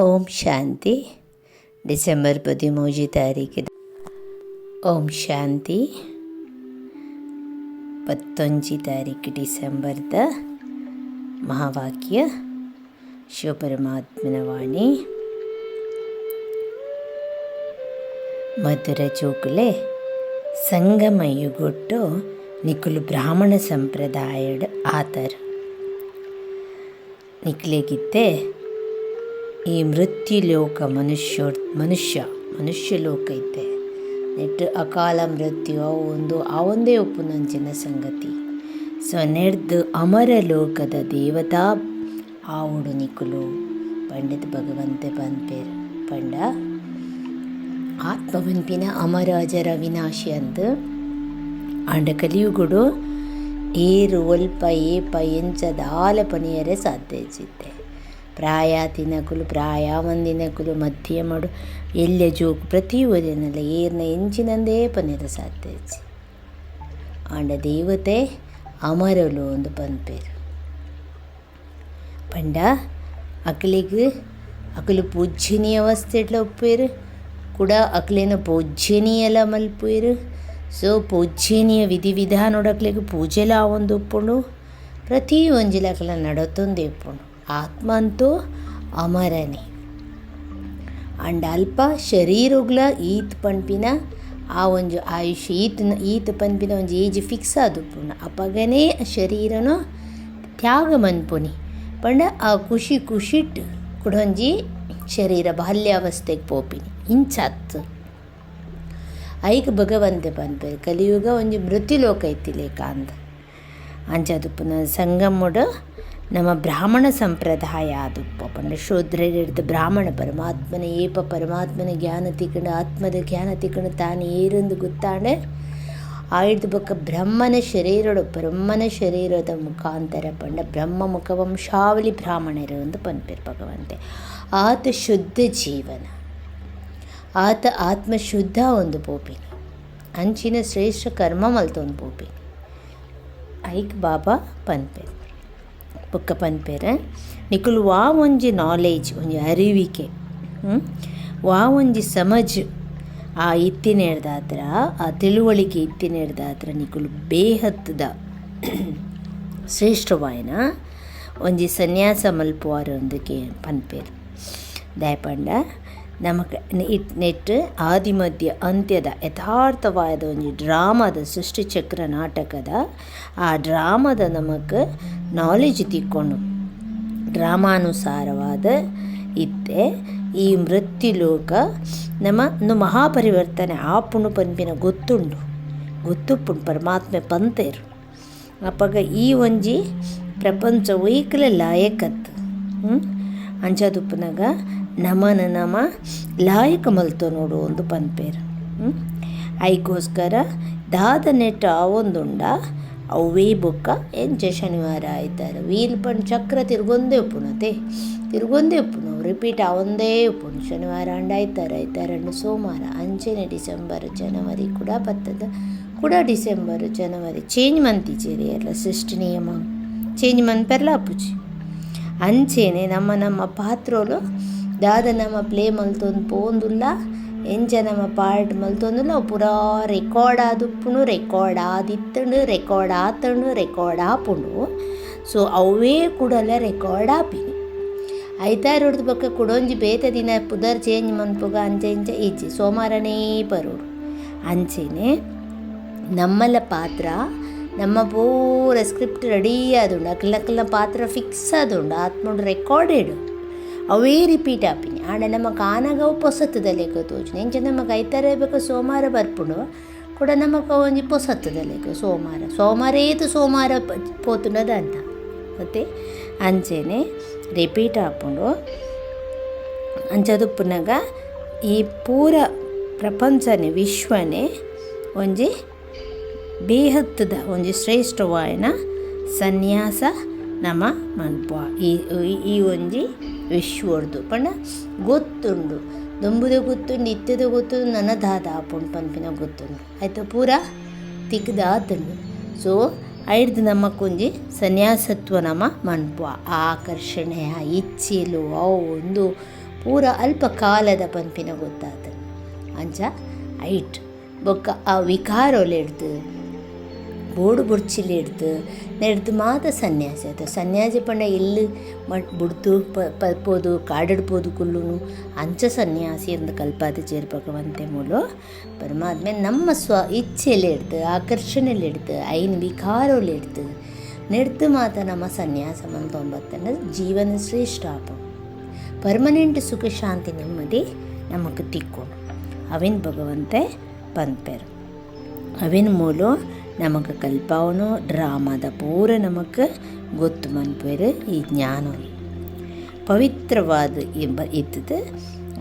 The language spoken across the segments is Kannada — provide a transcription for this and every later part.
ಓಂ ಶಾಂತಿ. ಡಿಸೆಂಬರ್ ಪದಿಮೂಜಿ ತಾರೀಕಿದ. ಓಂ ಶಾಂತಿ. ಪತ್ತೊಂಜಿ ತಾರೀಕು ಡಿಸೆಂಬರ್ದ ಮಹಾವಾಕ್ಯ. ಶಿವಪರಮಾತ್ಮನ ವಾಣಿ. ಮಧುರ ಚೋಕುಲೆ ಸಂಗಮಯುಗೊಟ್ಟು ನಿಕುಲು ಬ್ರಾಹ್ಮಣ ಸಂಪ್ರದಾಯಡ್ ಆತರ್. ನಿಕ್ಲೆಗಿತ್ತೆ ಈ ಮೃತ್ಯುಲೋಕ ಮನುಷ್ಯ ಮನುಷ್ಯ ಮನುಷ್ಯ ಲೋಕ ಐತೆ. ನೆಟ್ಟು ಅಕಾಲ ಮೃತ್ಯು, ಅವು ಒಂದು, ಆ ಒಂದೇ ಉಪ್ಪುನಂಚಿನ ಸಂಗತಿ ಸೊ ನೆಡ್ದು ಅಮರ ಲೋಕದ ದೇವತಾ ಆವುಡು ನಿಕುಲು. ಪಂಡಿತ್ ಭಗವಂತ ಪನ್ಪೇರು ಪಂಡ. ಆತ್ಮ ಅಮರಾಜರ ವಿನಾಶಿ ಅಂದು. ಅಂಡ ಕಲಿಯುಗುಡು, ಏರು ಒಲ್ಪ ಏಪ ಎಂಚದ ಆಲಪನಿಯರೇ ಸಾಧ್ಯ ಚಿತ್ತೆ ಪ್ರಾಯ ತಿನಕುಲು, ಪ್ರಾಯ ಒಂದಿನಕುಲು, ಮಧ್ಯ ಮಾಡು ಎಲ್ಲ ಜೋಕು ಪ್ರತಿ ಒರಿನಲ್ಲ ಏರ್ನ ಎಂಚಿನಂದೇ ಪನ್ನೆದ ಸಾಧ್ಯ ಆಂಡ ದೇವತೆ ಅಮರಲು ಒಂದು ಪನ್ಪೇರು. ಪಂಡ ಅಕಲಿಗೆ ಅಕುಲು ಪೂಜ್ಯನೀಯ ಅವಸ್ಥೆಡ್ಲ ಒಪ್ಪೇರು? ಕೂಡ ಅಕಲಿನ ಪೂಜ್ಯನೀಯಲ ಮಲ್ಪೇರು ಸೊ ಪೂಜ್ಯನೀಯ ವಿಧಿ ವಿಧಾನೊಡಕ್ಲೆಗ್ ಪೂಜೆಲ ಒಂದು ಉಪ್ಪುಂಡು ಪ್ರತಿ ಒಂಜಿಲಕಲ ನಡತೊಂದು ಇಪ್ಪುಂಡು ಆತ್ಮ ಅಂತೂ ಅಮರನೇ. ಅಂಡ್ ಅಲ್ಪ ಶರೀರಗ್ಲ ಈತ್ ಪನ್ಪಿನ, ಆ ಒಂಜು ಆಯುಷ್ ಈತನ ಈತ್ ಪನ್ಪಿನ ಒಂಜಿ ಏಜ್ ಫಿಕ್ಸ್ ಆದುಪ್ಪುಂಡು ಅಪಗನೇ ಶರೀರನು ತ್ಯಾಗ ಮನ್ಪುನಿ ಪಂಡ ಆ ಖುಷಿ ಖುಷಿಟ್ ಕುಡೊಂಜಿ ಶರೀರ ಬಾಲ್ಯಾವಸ್ಥೆಗೆ ಪೋಪಿನಿ. ಇಂಚಾತ್. ಐಕ್ ಭಗವಂತ ಬಂದ ಕಲಿಯುಗ ಒಂಜಿ ಮೃತ್ಯುಲೋಕ ಐತಿಲೇಕ ಅಂದ ಪುನಃ ಸಂಗಮುಡ ನಮ್ಮ ಬ್ರಾಹ್ಮಣ ಸಂಪ್ರದಾಯ ಆದುಪ್ಪ ಪಂಡ ಶೂದ್ರರಿಡ್ದು ಬ್ರಾಹ್ಮಣ ಪರಮಾತ್ಮನ, ಏಪ ಪರಮಾತ್ಮನ ಜ್ಞಾನ ತಿಕ್ಕಂಡು ಆತ್ಮದ ಜ್ಞಾನ ತಿಕ್ಕಂಡು ತಾನು ಏರೆಂದು ಗೊತ್ತಾಂಡೆ ಆಯ್ದು ಬಕ್ಕ ಬ್ರಹ್ಮನ ಶರೀರಡು, ಬ್ರಹ್ಮನ ಶರೀರದ ಮುಖಾಂತರ ಪಂಡ ಬ್ರಹ್ಮ ಮುಖವಂಶಾವಳಿ ಬ್ರಾಹ್ಮಣರು ಎಂದು ಪನ್ಪೇರು ಭಗವಂತೆ. ಆತ ಶುದ್ಧ ಜೀವನ. ಆತ ಆತ್ಮ ಶುದ್ಧ ಒಂದು ಪೋಪಿ ಅಂಚಿನ ಶ್ರೇಷ್ಠ ಕರ್ಮ ಮಲ್ತೊಂದು ಪೋಪಿ ಐಕ್ ಬಾಬಾ ಪನ್ಪೇರು. ಬೊಕ್ಕ ಪನ್ಪೆರೆ ನಿಕುಲು ವಾ ಒಂಜಿ ನಾಲೇಜ್ ಒಂಜಿ ಅರಿವಿಕೆ ವಾ ಒಂಜಿ ಸಮಜ್, ಆ ಇತ್ತಿನೇಡ್ದಾತ್ರ ಆ ತಿಳುವಳಿಕೆ ಇತ್ತಿನೇಡ್ದಾತ್ರ ನಿಕುಲು ಬೇಹತ್ತದ. ಶ್ರೇಷ್ಠವಾಯಿನ. ಒಂಜಿ ಸನ್ಯಾಸ ಮಲ್ಪುವಾರು ಒಂದಕ್ಕೆ ಪನ್ಪೇರು. ದಯಪಂಡ. ನಮಕ್ ನೆಟ್ಟು ನೆಟ್ ಆದಿಮಧ್ಯ ಅಂತ್ಯದ ಯಥಾರ್ಥವಾದ ಒಂದು ಡ್ರಾಮದ ಸೃಷ್ಟಿಚಕ್ರ ನಾಟಕದ ಆ ಡ್ರಾಮದ ನಮಗೆ ನಾಲೆಜ್ ತಿಕ್ಕೊಂಡು ಡ್ರಾಮಾನುಸಾರವಾದ ಇತ್ತೆ ಈ ಮೃತ್ಯುಲೋಕ ನಮ್ಮ ನು ಮಹಾಪರಿವರ್ತನೆ ಆಪುಂಡು ಪನ್ಪಿನ ಗೊತ್ತುಂಡು. ಗೊತ್ತುಪ್ಪುಂಡು ಪರಮಾತ್ಮೆ ಪಂತೇರು. ಅಪ್ಪಗ ಈ ಒಂಜಿ ಪ್ರಪಂಚ ವೈಕಲ ಲಾಯಕತ್. ಅಂಚದುಪ್ಪನಾಗ ನಮನ ನಮ ಲಾಯಕ ಮಲ್ತೋ ನೋಡು ಒಂದು ಪನ್ಪೇರು. ಐಕೋಸ್ಕರ ದಾದ ನೆಟ್ಟ ಅವೊಂದುಂಡ ಅವೇ ಬೊಕ್ಕ ಎಂಚ ಶನಿವಾರ ಆಯ್ತಾರೆ. ವೀಲ್ ಪಣ್ ಚಕ್ರ ತಿರುಗೊಂದೇ ಉಪ್ಪುನತೆ. ತಿರುಗೊಂದೇ ಉಪ್ಪುನು ರಿಪೀಟ್ ಅವೊಂದೇ ಉಪ್ಪುನು. ಶನಿವಾರ ಅಂಡ ಆಯ್ತಾರೆ ಆಯ್ತಾರೆ ಸೋಮವಾರ. ಅಂಚೆನೆ ಡಿಸೆಂಬರ್, ಜನವರಿ ಕೂಡ ಬರ್ತದ ಕೂಡ ಡಿಸೆಂಬರ್, ಜನವರಿ. ಚೇಂಜ್ ಮಂತಿಚೇರಿ ಎಲ್ಲ, ಸೃಷ್ಟಿ ನಿಯಮ. ಚೇಂಜ್ ಮನ್ಪೆರ್ಲ ಅಪ್ಪುಜಿ. ಅಂಚೆನೆ ನಮ್ಮ ನಮ್ಮ ಪಾತ್ರೋಲು ದಾದ ನಮ್ಮ ಪ್ಲೇ ಮಲ್ತೊಂದು ಪೋಂದುಲ್ಲ ಎಂಚ ನಮ್ಮ ಪಾರ್ಟ್ ಮಲ್ತೊಂದುಲ್ಲ ಪೂರಾ ರೆಕಾರ್ಡ್ ಆದುಪ್ಪುನು ರೆಕಾರ್ಡ್ ಆದಿತ್ತಂಡು ರೆಕಾರ್ಡ್ ಆತಂಡು ರೆಕಾರ್ಡ್ ಆಪುಂಡು ಸೊ ಅವೇ ಕೂಡಲ ರೆಕಾರ್ಡ್ ಆಪಿನಿ. ಐತಾರು ಹೊಡ್ದು ಬೊಕ್ಕ ಕುಡೊಂಜಿ ಬೇತ ದಿನ ಪುದರ್ ಚೇಂಜ್ ಮನ್ಪುಗ ಅಂಚೆ ಇಂಚ ಈಚೆ ಸೋಮಾರನೇ ಬರೋಡು ಅಂಚೆನೆ ನಮ್ಮಲ ಪಾತ್ರ, ನಮ್ಮ ಪೂರ ಸ್ಕ್ರಿಪ್ಟ್ ರೆಡಿ ಆದುಂಡು ಅಕ್ಕಲಕ್ಕಲ್ಲ ಪಾತ್ರ ಫಿಕ್ಸ್ ಆದುಂಡು ರೆಕಾರ್ಡ್ ರೆಕಾರ್ಡೆಡ್ ಅವೇ ರಿಪೀಟ್ ಆಪಿನಿ ಆಂಡ ನಮ್ಮ ಕಾನಾಗ ಪೊಸತ್ತದ ಲೆಕ್ಕ ತೋಜುನ ಎಂಚ ನಮಗೆ ಐತಾರೆ ಬೇಕು ಸೋಮವಾರ ಬರ್ಪುಂಡು ಕೂಡ ನಮ್ಮ ಒಂಜಿ ಪೊಸತ್ತದ ಸೋಮಾರ. ಸೋಮವಾರ ಸೋಮವಾರ ಏತು ಸೋಮವಾರ ಪೋತುಂಡದ ಅಂತ ಮತ್ತೆ ಅಂಚೆನೆ ರಿಪೀಟ್ ಆಪುಂಡು ಅಂಚದುಪ್ಪುನಾಗ ಈ ಪೂರ ಪ್ರಪಂಚನೆ, ವಿಶ್ವನೇ ಒಂಜಿ ಬೇಹತ್ತದ, ಒಂಜಿ ಶ್ರೇಷ್ಠವಾಯಿನ ಸನ್ಯಾಸ ನಮ ಮನ್ಪ ಈ ಈ ಒಂಜಿ ವಿಶ್ವರ್ದು. ಪಂಡ ಗೊತ್ತುಂಡು. ದೊಂಬುದ ಗೊತ್ತುಂಡು ನಿತ್ಯದ ಗೊತ್ತುಂಡು ನನ್ನ ದಾದ ಆಪುಂಡು ಪನ್ಪಿನ ಗೊತ್ತುಂಡು. ಆಯಿತು? ಪೂರ ತಿಕ್ಕದ ಸೊ ಐಡ್ದು ಕುಂಜಿ ಸನ್ಯಾಸತ್ವ ನಮ್ಮ ಮನ್ಪ ಆಕರ್ಷಣೆ, ಆ ಇಚ್ಛೆಲು ಅವು ಒಂದು ಪೂರ ಅಲ್ಪ ಕಾಲದ ಪನ್ಪಿನ ಗೊತ್ತಾತ ಅಂಚ, ಐಟ್. ಬೊಕ್ಕ ಆ ವಿಕಾರೊಲೆಡ್ದು ಬೋಡು ಬುಡ್ಚಿಲಿ ಹಿಡ್ದು, ನೆಡ್ದು ಮಾತ ಸನ್ಯಾಸಿ ಆಯ್ತು ಸನ್ಯಾಸಿ ಪಂಡ ಎಲ್ಲಿ ಮಟ್ ಪ, ಪಲ್ಪೋದು, ಕಾಡಿಡ್ಬೋದು ಕುಲ್ಲೂ ಅಂಚ ಸನ್ಯಾಸಿ ಕಲ್ಪಾದ ಜೇರ್ ಭಗವಂತೆ ಮೂಲು. ಪರಮಾತ್ಮೆ ನಮ್ಮ ಸ್ವ ಇಚ್ಛೆಯಲ್ಲಿ ಹಿಡ್ದು ಆಕರ್ಷಣೆಯಲ್ಲಿ ಹಿಡ್ದು, ಐನ್ ವಿಕಾರಲ್ಲಿ ಹಿಡ್ದು, ನೆಡ್ದು ಮಾತ ನಮ್ಮ ಸನ್ಯಾಸ ಮಂತೊಂಬತ್ತನ ಜೀವನ ಶ್ರೇಷ್ಠ ಆಪ ಪರ್ಮನೆಂಟ್ ಸುಖ ಶಾಂತಿ ನೆಮ್ಮದಿ ನಮಗೆ ತಿಕ್ಕು. ಅವಿನ ಭಗವಂತೆ ಪಂಪೆರು ಅವಿನ ಮೂಲ ನಮಗೆ ಕಲ್ಪಾವನು, ಡ್ರಾಮಾದ ಪೂರ ನಮಗೆ ಗೊತ್ತು ಮನ್ಪೇರು ಈ ಜ್ಞಾನ ಪವಿತ್ರವಾದ ಎಂಬ ಇದ್ದದ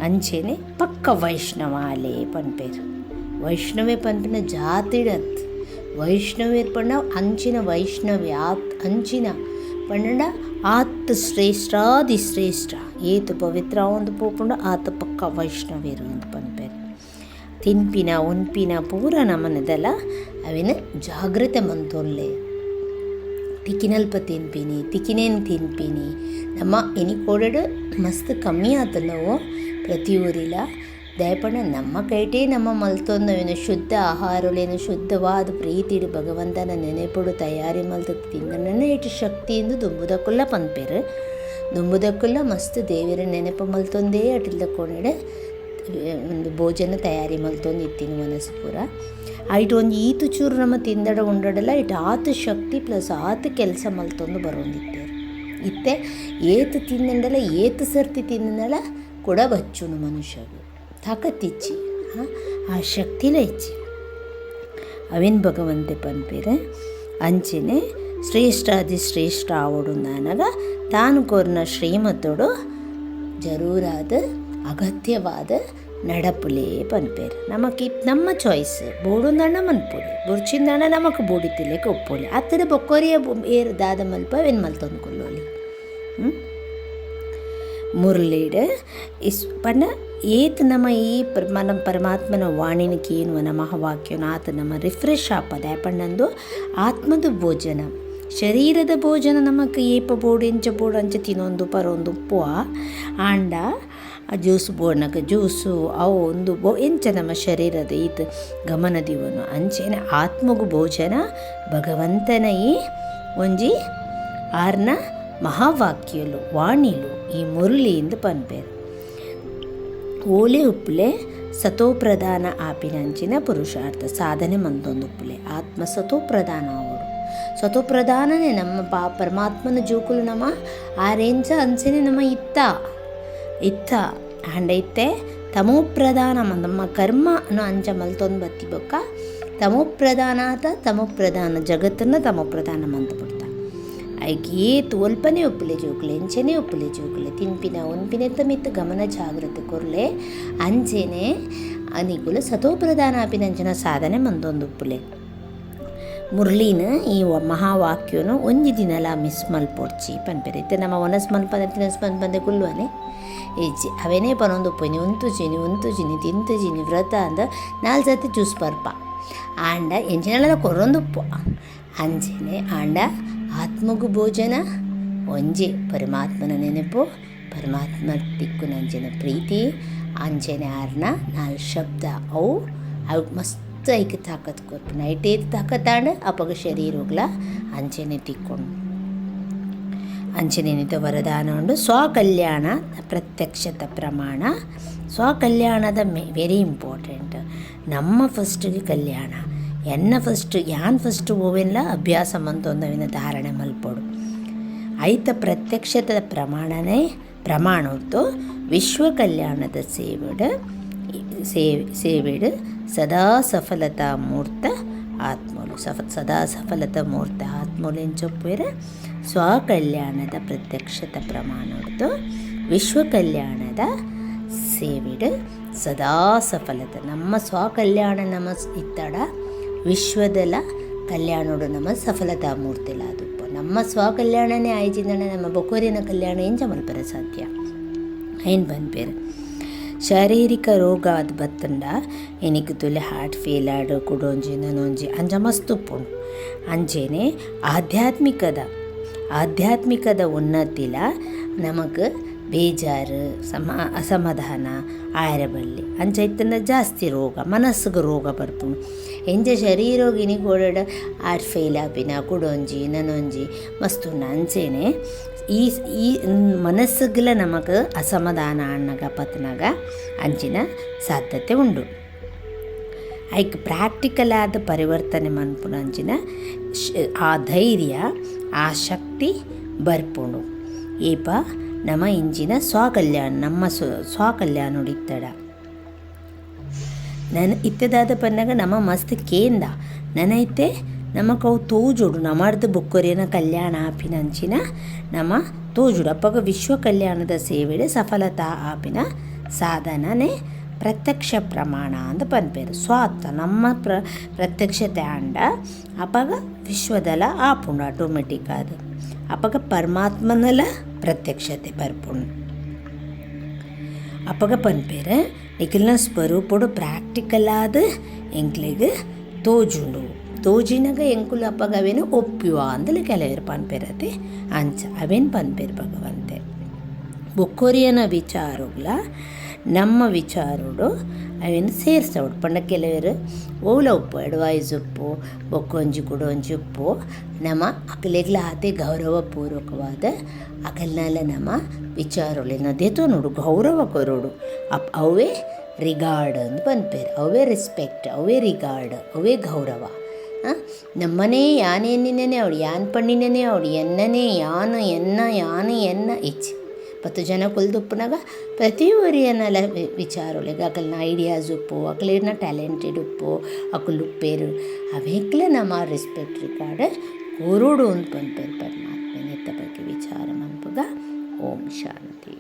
ಅಂಚೆನೆ ಪಕ್ಕ ವೈಷ್ಣವಾಲೆ ಪನ್ಪೇರು. ವೈಷ್ಣವೇ ಪನ್ಪಿನ ಜಾತಿಡತ್. ವೈಷ್ಣವೇರ್ ಪಂಡ ಅಂಚಿನ ವೈಷ್ಣವ್ಯ ಆತ್, ಅಂಚಿನ ಪಂಡ ಆತ್ ಶ್ರೇಷ್ಠಾದಿ ಶ್ರೇಷ್ಠ. ಏತು ಪವಿತ್ರ ಒಂದು ಪೋಪುಂಡ, ಆತ ಪಕ್ಕ ವೈಷ್ಣವೇರು ಅಂತ ಪನ್ಪೇರು ತಿನ್ಪಿನ ಉನ್ಪಿನ ಪೂರ ನಮನದಲ್ಲ ಅವಿನ ಜಾಗ್ರತೆ ಮಂತೊಲ್ಲೆ ತಿಕ್ಕಿನಲ್ಪ ತಿನ್ಪಿನಿ ತಿಕ್ಕಿನೇನು ತಿನ್ಪಿನಿ, ನಮ್ಮ ಎನಿಕೋಡಡು ಮಸ್ತ್ ಕಮ್ಮಿ ಆತಲ್ಲವೋ ಪ್ರತಿ ಊರಿಲ್ಲ. ದಯಪಣ ನಮ್ಮ ಕೈಟೇ ನಮ್ಮ ಮಲ್ತೊಂದವೇನು ಶುದ್ಧ ಆಹಾರಲೇನು ಶುದ್ಧವಾದ ಪ್ರೀತಿಡು ಭಗವಂತನ ನೆನೆಪುಡು ತಯಾರಿ ಮಲ್ತ ತಿಂದನೇ ಇಟ್ಟು ಶಕ್ತಿಯಿಂದ ದುಂಬುದಕ್ಕುಲ್ಲ ಪಂಪೇರು ದುಂಬುದಕ್ಕುಲ್ಲ ಮಸ್ತ್ ದೇವಿರ ನೆನಪು ಮಲ್ತೊಂದೇ ಅಟಿಲ್ದ ಕೊನೆಡೆ ಒಂದು ಭೋಜನ ತಯಾರಿ ಮಲ್ತೊಂದು ಇತ್ತಿನ ಮನಸ್ಸು ಪೂರ. ಐಟ್ ಒಂದು ಈತು ಚೂರು ನಮ್ಮ ತಿಂದಡ ಉಂಡಡಲ್ಲ, ಇಟ್ ಆತು ಶಕ್ತಿ ಪ್ಲಸ್ ಆತ ಕೆಲಸ ಮಲ್ತೊಂದು ಬರೋಂದಿತ್ತೇರು. ಇತ್ತೆ, ಏತು ತಿಂದಂಡಲ ಏತು ಸರ್ತಿ ತಿಂದಲ್ಲ ಕೂಡ ಬಚ್ಚುನು ಮನುಷ್ಯಗೆ ತಾಕತ್ತಿಚ್ಚಿ, ಹಾಂ, ಆ ಶಕ್ತಿಲ ಇಚ್ಚಿ. ಅವಿನ ಭಗವಂತೆ ಪನ್ಪೇರೆ? ಅಂಚೆನೆ, ಶ್ರೇಷ್ಠಾದಿ ಶ್ರೇಷ್ಠ ಆವಡು ನನಗ, ತಾನು ಕೋರ್ನ ಶ್ರೀಮತೋಡು ಜರೂರಾದ ಅಗತ್ಯವಾದ ನಡಪುಲೇ ಪನ್ಪೇರು ನಮಕ್ ನಮ್ಮ ಚಾಯ್ಸ್ ಬೋಡುಂದಣ್ಣ ಮನ್ಪುಲಿ ಬುರ್ಚಿಂದಣ್ಣ ನಮಕ್ ಬೋಡಿತಿಲೆಕ್ ಒಪ್ಪುಲಿ ಅತ್ತದ ಬೊಕ್ಕೋರಿಯ ಏರು ದಾದ ಮಲ್ಪ ವೆನ್ ಮಲ್ತೊಂದು ಕೊಲ್ಲೋಲಿ ಮುರಳೀಡ್ ಇಸ್ ಪಂಡ ಏತ್ ನಮ್ಮ ಈ ಪರ್ మన ಪರಮಾತ್ಮನ ವಾಣಿನಿಗೆ ಏನು ನಮಃ ವಾಕ್ಯನ ಆತ ನಮ್ಮ ರಿಫ್ರೆಶ್ ಆಪದ ಪಂಡಂದು ಆತ್ಮದ ಭೋಜನ ಶರೀರದ ಭೋಜನ ನಮಗೆ ಏಪ ಬೋಡು ಎಂಚ ಬೋಡು ಅಂಚ ತಿನ್ನೊಂದು ಪರೊಂದು ಉಪ್ಪು ಆಂಡ ಆ ಜ್ಯೂಸ್ ಬೋಡ್ನಕ ಜ್ಯೂಸು, ಅವು ಒಂದು ಬೋ, ಎಂಚ ನಮ್ಮ ಶರೀರದ ಈತ ಗಮನದಿವನು. ಅಂಚೆನ ಆತ್ಮಗು ಭೋಜನ ಭಗವಂತನ ಈ ಒಂಜಿ ಆರ್ನ ಮಹಾವಾಕ್ಯಲು, ವಾಣಿಲು ಈ ಮುರುಳಿಯಿಂದ ಪನ್ಪೇರು. ಓಲೆ ಉಪ್ಪುಲೆ ಸತೋಪ್ರಧಾನ ಆಪಿನಂಚಿನ ಪುರುಷಾರ್ಥ, ಸಾಧನೆ ಮಂದೊಂದು ಉಪ್ಪುಲೆ ಆತ್ಮ ಸತೋಪ್ರಧಾನ ಅವರು ಸತೋಪ್ರಧಾನನೇ ನಮ್ಮ ಪಾ, ಪರಮಾತ್ಮನ ಜೋಕುಲು ನಮ್ಮ ಆ ರೇಂಜ ಅಂಚೆನೆ ನಮ್ಮ ಇತ್ತ. ಇತ್ತ ಹಂಡೈತೆ ಇತ್ತೆ. ತಮೋಪ್ರಧಾನ ನಮ್ಮ ಕರ್ಮನು ಅಂಚ ಮಲ್ತೊಂದು ಬತ್ತಿ ಬೊಕ್ಕ. ಪ್ರಧಾನ ತಮೋಪ್ರಧಾನ ಜಗತ್ತನ್ನು ತಮೋಪ್ರಧಾನ ಮಂತ ಬಿಡ್ತ ಐಗೆ ಏತು ಒಲ್ಪನೆ ಒಪ್ಪಲೆ ಜೋಕುಲೆ ಎಂಚೆನೆ ಒಪ್ಪಲೆ ಜೋಕುಲೆ, ತಿನ್ಪಿನ ಒನ್ಪಿನ ಮಿತ್ತ ಗಮನ ಜಾಗ್ರತೆ ಕೊರ್ಲೆ. ಅಂಚೆನೆ ಅನಿಕುಲ ಸತೋಪ್ರಧಾನ ಅಭಿನಂಜನ ಸಾಧನೆ ಮಂದೊಂದು ಉಪ್ಪುಲೆ ಮುರ್ಲೀನ ಈ ಮಹಾವಾಕ್ಯನು ಒಂಜಿ ದಿನಲ ಮಿಸ್ ಮಲ್ಪೊಡ್ಚಿ ಪನ್ಪೆರೆ. ಇತ್ತೆ ನಮ್ಮ ಒನಸ್ ಮನ್ಪದ ತಿನಸ್ ಮಲ್ಪಂದೆ ಕುಲ್ವನೆ. ಏಜಿ ಅವೇನೇ ಪನೊಂದು ಉಪ್ಪುನಿ ಉಂತು ತಿಂತುಜಿನಿ ವ್ರತ ಅಂದ ನಾಲ್ ಸತಿ ಜ್ಯೂಸ್ ಪರ್ಪ. ಆಂಡ ಎಂಚಿನೆಲ್ಲ ಕೊರೊಂದುಪ್ಪು. ಅಂಜಿನಿ, ಆಂಡ ಆತ್ಮಗು ಭೋಜನ, ಒಂಜಿ ಪರಮಾತ್ಮನ ನೆನಪು ಪರಮಾತ್ಮ ತಿಕ್ಕು ನಂಜಿನ ಪ್ರೀತಿ, ಅಂಜನೆ ಆರ್ನ ನಾಲ್ ಶಬ್ದ ಅವು ಅವು ಮಸ್ತ್ ಐಕ್ ತಾಕತ್ ಕೊಟ್ಟು. ನೈಟ್ ಏತ್ ತಾಕತ್ತಾಂಡ ಅಪಗ ಶರೀರ ಅಂಜನೆ ತಿಕ್ಕೊಂಡು ಅಂಚನೆನಿತ ವರದಾನ ಉಂಡು. ಸ್ವಕಲ್ಯಾಣ ಪ್ರತ್ಯಕ್ಷತ ಪ್ರಮಾಣ. ಸ್ವಕಲ್ಯಾಣದ ಮೆ ವೆರಿ ಇಂಪಾರ್ಟೆಂಟ್ ನಮ್ಮ ಫಸ್ಟಿಗೆ ಕಲ್ಯಾಣ. ಎನ್ನ ಫಸ್ಟ್ ಯಾನ್ ಫಸ್ಟ್ ಓವೆಲ್ಲ ಅಭ್ಯಾಸ ಮಂತೊಂದವಿನ ಧಾರಣೆ ಮಲ್ಪೊಡು. ಐತ ಪ್ರತ್ಯಕ್ಷತದ ಪ್ರಮಾಣನೇ ಪ್ರಮಾಣ ಹೊತ್ತು ವಿಶ್ವ ಕಲ್ಯಾಣದ ಸೇವೆಡು ಸೇವೆ, ಸೇವೆಡು ಸದಾ ಸಫಲತಾ ಮೂರ್ತ ಆತ್ಮಲು ಸಫ, ಸದಾ ಸಫಲತ ಮೂರ್ತ ಆತ್ಮಲು ಎಂಚೊಪ್ಪುವೆರ ಸ್ವಕಲ್ಯಾಣದ ಪ್ರತ್ಯಕ್ಷತ ವಿಶ್ವ ಕಲ್ಯಾಣದ ಸೇವಿಡ. ಸದಾ ಸಫಲತ, ನಮ್ಮ ಸ್ವಕಲ್ಯಾಣ ನಮ್ಮ ಇತ್ತಡ, ವಿಶ್ವದಲ ಕಲ್ಯಾಣೋಡು ನಮ್ಮ ಸಫಲತಾ ಮೂರ್ತಿಲ ಅದು ನಮ್ಮ ಸ್ವಕಲ್ಯಾಣನೇ ಆಯ್ಚಿಂದಣ ನಮ್ಮ ಬೊಕೋರಿನ ಕಲ್ಯಾಣ ಏನು ಮಲ್ಪರ ಸಾಧ್ಯ. ಏನು ಬಂದ್ಪೇರು? ಶಾರೀರಿಕ ರೋಗ ಅದು ಬತ್ತಂಡ ಎನಿಕ್ ತುಲೆ ಹಾರ್ಟ್ ಫೇಲ್ ಆಡು ಕುಡೊಂಜಿ ನನೊಂಜಿ ಅಂಜ ಮಸ್ತ್ ಉಪ್ಪುಂಡು ಅಂಚೆನೆ ಆಧ್ಯಾತ್ಮಿಕದ ಆಧ್ಯಾತ್ಮಿಕದ ಉನ್ನತಿಲ ನಮಗೆ ಬೇಜಾರು, ಸಮ, ಅಸಮಾಧಾನ ಆಯರ ಬಲ್ಲಿ ಅಂಚೈತನ ಜಾಸ್ತಿ ರೋಗ, ಮನಸ್ಸಿಗೆ ರೋಗ ಬರ್ಪುಂಡು ಎಂಜ ಶರೀರೋಗಿನಿ ಗೋಡಡ ಆರ್ ಫೇಲ್ ಆಪಿನ ಕುಡೊಂಜಿ, ನನೊಂಜಿ ಮಸ್ತು ಅಂಚೆನೆ, ಈ ಈ ಮನಸ್ಸಿಗೆಲ್ಲ ನಮಗೆ ಅಸಮಾಧಾನ ಅಣ್ಣಗ ಪತ್ನಾಗ ಅಂಚಿನ ಸಾಧ್ಯತೆ ಉಂಡು. ಐಕ್ ಪ್ರಾಕ್ಟಿಕಲ್ ಆದ ಪರಿವರ್ತನೆ ಮನ್ಪುನ ಅಂಚಿನ ಶ್- ಆ ಧೈರ್ಯ, ಆ ಶಕ್ತಿ ಬರ್ಪುಣು ಏಪ ನಮ್ಮ ಇಂಚಿನ ಸ್ವಾಕಲ್ಯಾಣ, ನಮ್ಮ ಸ್ವ ಸ್ವಕಲ್ಯಾಣ ಇತ್ತಡ ನನ್ನ ಇತ್ತದಾದ ಪನ್ನಗ ನಮ್ಮ ಮಸ್ತ್ ಕೇಂದ. ನನೈತೆ ನಮ್ಮ ಅವು ತೋಜುಡು ನಮ್ಮರ್ದು ಬುಕ್ಕೊರಿಯನ ಕಲ್ಯಾಣ ಆಪಿನ ಅಂಚಿನ, ನಮ್ಮ ತೋಜುಡು ಅಪ್ಪಗ ವಿಶ್ವ ಕಲ್ಯಾಣದ ಸೇವೆಡೆ ಸಫಲತಾ ಆಪಿನ ಸಾಧನನೇ ಪ್ರತ್ಯಕ್ಷ ಪ್ರಮಾಣ ಅಂತ ಪನ್ಪೇರು ಸ್ವಾರ್ಥ ನಮ್ಮ ಪ್ರ, ಪ್ರತ್ಯಕ್ಷತೆ ಅಂಡ ಅಪಾಗ ವಿಶ್ವದಲ್ಲ ಆಪುಂಡು ಆಟೋಮೆಟಿಕ್ ಅದು. ಅಪಾಗ ಪರಮಾತ್ಮನಲ್ಲ ಪ್ರತ್ಯಕ್ಷತೆ ಬರ್ಪುಂಡು ಅಪಾಗ ಪನ್ಪೇರ ನಿಖಿಲ್ನ ಸ್ವರೂಪಡು ಪ್ರಾಕ್ಟಿಕಲ್ ಆದ ಎಂಕ್ಲಿಗೆ ತೋಜುಂಡು. ತೋಜಿನಾಗ ಎಂಕುಲು ಅಪ್ಪಗ ಅವೇನು ಒಪ್ಪಿವ ಅಂದಲೆ ಕೆಲವರು ಪನ್ಪೇರತಿ ಅಂಚ, ಅವೇನು ಪನ್ಪೇರು ಭಗವಂತೆ. ಬೊಕ್ಕೋರಿಯನ ವಿಚಾರಗಳ ನಮ್ಮ ವಿಚಾರೋಡು ಅವೇನು ಸೇರ್ಸೋಡು ಪಂಡ ಕೆಲವರು ಓಲ ಉಪ್ಪು ಅಡ್ವೈಸ್ ಉಪ್ಪು, ಬೊಕ್ಕೊಂಜಿ, ಕೊಡೊಂಜಿ ಉಪ್ಪು, ನಮ್ಮ ಅಕಲೆಗ್ಲ ಗೌರವ ಗೌರವಪೂರ್ವಕವಾದ ಅಕಲ್ನಲ್ಲ ನಮ್ಮ ವಿಚಾರಗಳು. ದೇತೋ ನೋಡು, ಗೌರವ ಕೊರೋಡು. ಅಪ್, ಅವೇ ರಿಗಾರ್ಡ್ ಅಂತ ಬಂದ್ಪೇರು ಅವೇ ರೆಸ್ಪೆಕ್ಟ್ ಅವೇ ರಿಗಾರ್ಡ್ ಅವೇ ಗೌರವ? ನಮ್ಮನೇ ಯಾನೇನಿನೇ ಅವಳು, ಯಾನ್ ಪಣ್ಣಿನೇ ಅವಳು, ಎನ್ನನೇ ಯಾನು, ಎನ್ನ ಯಾನು, ಎನ್ನ ಇಚ್ಚಿ. ಪತ್ತು ಜನ ಕುಲ್ದುಪ್ಪನಾಗ ಪ್ರತಿ ಒರಿಯನಲ ವಿಚಾರೊಳಗೆ ಅಕಲ್ನ ಐಡಿಯಾಸ್ ಉಪ್ಪು ಅಕಲಿನ ಟ್ಯಾಲೆಂಟೆಡ್ ಉಪ್ಪು ಅಕಲ್ ಉಪ್ಪೇರು ಅವೇಕ್ಲೆ ನಮ್ಮ ರೆಸ್ಪೆಕ್ಟ್ ರಿಕಾರ್ಡ್ ಕೋರೋಡು ಅಂತ ಪನ್ಪೇರು ಪರಮಾತ್ಮನ ಬಗ್ಗೆ ವಿಚಾರ ಮನ್ಪಗ ಓಂ ಶಾಂತಿ